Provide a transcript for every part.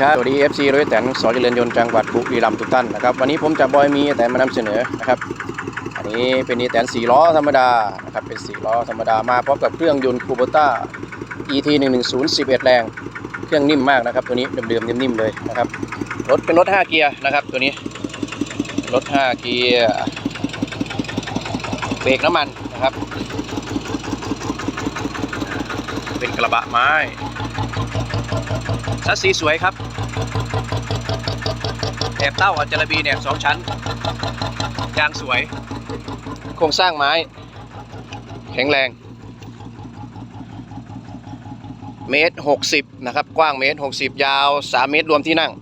ครับสวัสดี FC ร้ยแตนสอเจริญยนต์จังหวัดบุรีรัมย์ทุกท่านนะครับวันนี้ผมจะบอยมีแต่มานำเสนอนะครับอันนี้เป็นอีแตน4ล้อธรรมดานะครับเป็น4ล้อธรรมดามาพร้อมกับเครื่องยนต์คูโบต้า ET 110 11 แรง เครื่องนิ่มมากนะครับตัวนี้เดิมๆนิ่มๆเลยนะครับรถเป็นรถ 5 เกียร์นะครับตัวนี้รถ 5 เกียร์เบรกน้ำมันนะครับ เป็นกระบะไม้ ชัดสีสวยครับแถบเต้าอัจจารบีเนี่ยสองชั้นยางสวย โครงสร้างไม้ แข็งแรง เมตรหกสิบนะครับ กว้างเมตรหกสิบยาวสามเมตรรวมที่นั่ง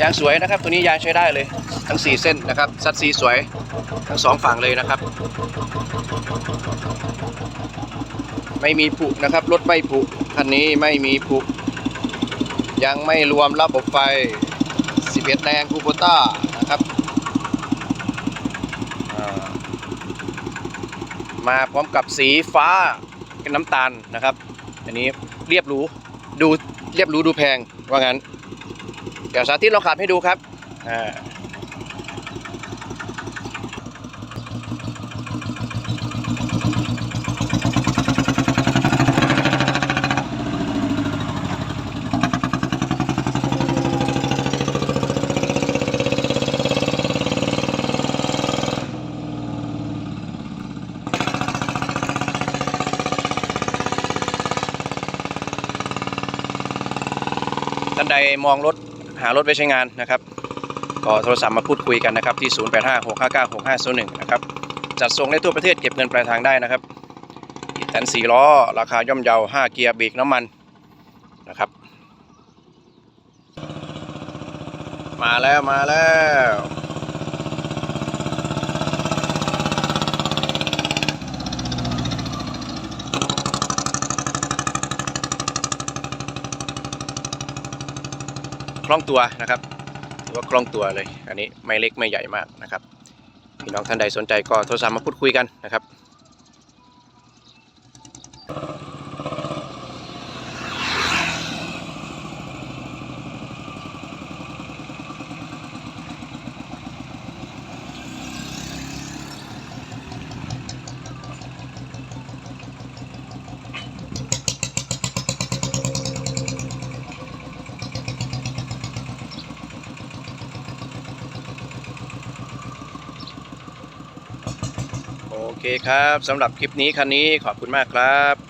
ยางสวยนะครับ ตัวนี้ยางใช้ได้เลย ทั้ง4เส้นนะครับ ซัดสีสวย ทั้งสองฝั่งเลยนะครับ ไม่มีผุนะครับ รถไม่ผุคันนี้ไม่มีผุยังไม่รวมระบบไฟ 11 แรงคูโบต้านะครับ มาพร้อมกับสีฟ้าเป็นน้ำตาลนะครับ อันนี้เรียบหรูดูเรียบหรูดูแพงว่างั้น เดี๋ยวสาธิตลองขับให้ดูครับอ่า ท่านใดมองรถหารถไปใช้งานนะครับ ก็โทรศัพท์มาพูดคุยกันนะครับที่ 0856596501 นะครับ จัดส่งได้ทั่วประเทศเก็บเงินปลายทางได้นะครับอีแตน4ล้อ ราคาย่อมเยา 5 เกียร์เบรกน้ำมันนะครับ มาแล้วมาแล้ว คล่องตัวนะครับถือว่าคล่องตัวเลย อันนี้ไม่เล็กไม่ใหญ่มากนะครับพี่น้องท่านใดสนใจก็โทรศัพท์มาพูดคุยกันนะครับ โอเคครับสำหรับคลิปนี้คันนี้ขอบคุณมากครับ